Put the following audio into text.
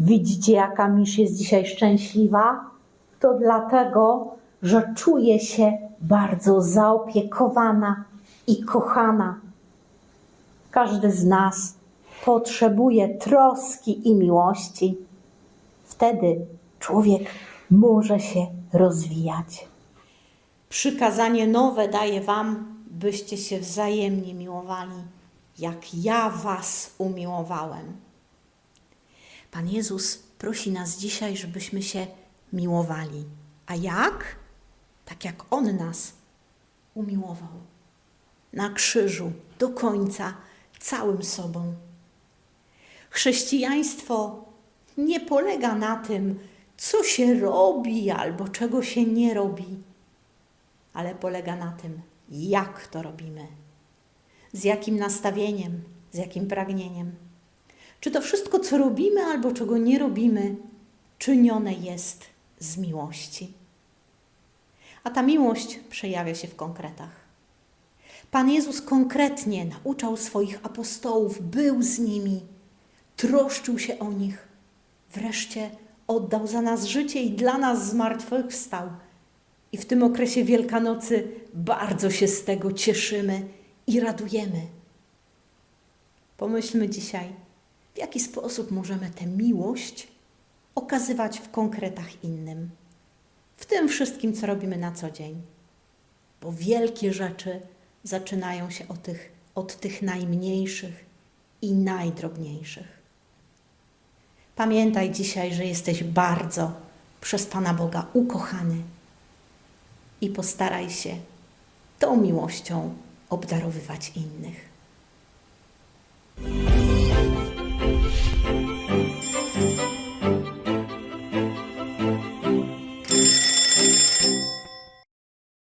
Widzicie, jaka Misz jest dzisiaj szczęśliwa? To dlatego, że czuje się bardzo zaopiekowana i kochana. Każdy z nas potrzebuje troski i miłości. Wtedy człowiek może się rozwijać. Przykazanie nowe daję Wam, byście się wzajemnie miłowali, jak ja Was umiłowałem. Pan Jezus prosi nas dzisiaj, żebyśmy się miłowali. A jak? Tak jak On nas umiłował. Na krzyżu, do końca, całym sobą. Chrześcijaństwo nie polega na tym, co się robi albo czego się nie robi, ale polega na tym, jak to robimy, z jakim nastawieniem, z jakim pragnieniem. Czy to wszystko, co robimy albo czego nie robimy, czynione jest z miłości. A ta miłość przejawia się w konkretach. Pan Jezus konkretnie nauczał swoich apostołów, był z nimi, troszczył się o nich, wreszcie oddał za nas życie i dla nas zmartwychwstał. I w tym okresie Wielkanocy bardzo się z tego cieszymy i radujemy. Pomyślmy dzisiaj, w jaki sposób możemy tę miłość okazywać w konkretach innym, w tym wszystkim, co robimy na co dzień. Bo wielkie rzeczy zaczynają się od tych, od tych najmniejszych i najdrobniejszych. Pamiętaj dzisiaj, że jesteś bardzo przez Pana Boga ukochany i postaraj się tą miłością obdarowywać innych.